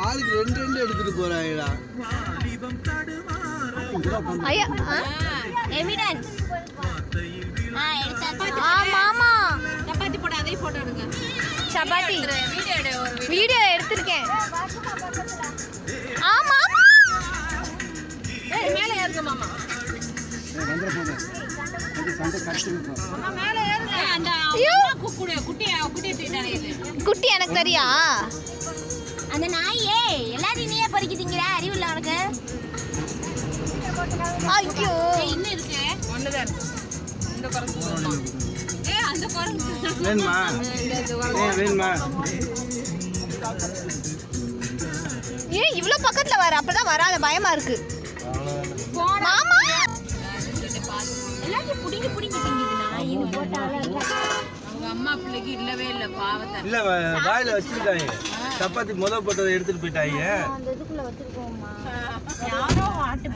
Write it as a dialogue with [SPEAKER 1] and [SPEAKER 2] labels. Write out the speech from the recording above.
[SPEAKER 1] ஆளுக்கு ரெண்டு ரெண்டு எடுத்துட்டு போறாங்கடா
[SPEAKER 2] ஐயா
[SPEAKER 3] எவிடன்ஸ்
[SPEAKER 2] ஆமா ஆமா
[SPEAKER 4] சப்பாத்தி போட்டு அதே போட்டோ எடுங்க.
[SPEAKER 2] சப்பாத்தி.
[SPEAKER 4] வீடியோ எடு ஒரு video.
[SPEAKER 2] வீடியோ எடுத்திருக்கேன். ஆமா
[SPEAKER 4] மேல ஏறுங்க மாமா.
[SPEAKER 2] குட்டி எனக்கு தெரியா?
[SPEAKER 3] அந்த நாயே எல்லாத்தையும் நீயே பறிக்குதுங்கிற அறிவு இல்லை உனக்கு?
[SPEAKER 2] ஐயோ.
[SPEAKER 4] இன்னும் இருக்கு? ஒண்ணுதான் இருக்கு. இந்த குரங்கு. ஏ அந்த குரங்கு.
[SPEAKER 1] வேணுமா? ஏ வேணுமா?
[SPEAKER 2] ஏன் இவ்ளோ பக்கத்துல வர அப்பதான் வராத பயமா இருக்கு. மாமா!
[SPEAKER 3] எல்லாத்தையும் புடிங்கி புடிங்கி திங்குது நாய் இது போட்டாலும்
[SPEAKER 4] அவங்க அம்மா பிள்ளைக்கு இல்லவே இல்லை பாவத்தை.
[SPEAKER 1] இல்ல வாயில வச்சிருக்காங்க. சப்பாத்தி முத போட்டதை எடுத்துட்டு போயிட்டாங்க.
[SPEAKER 3] யாரோ ஆட்டு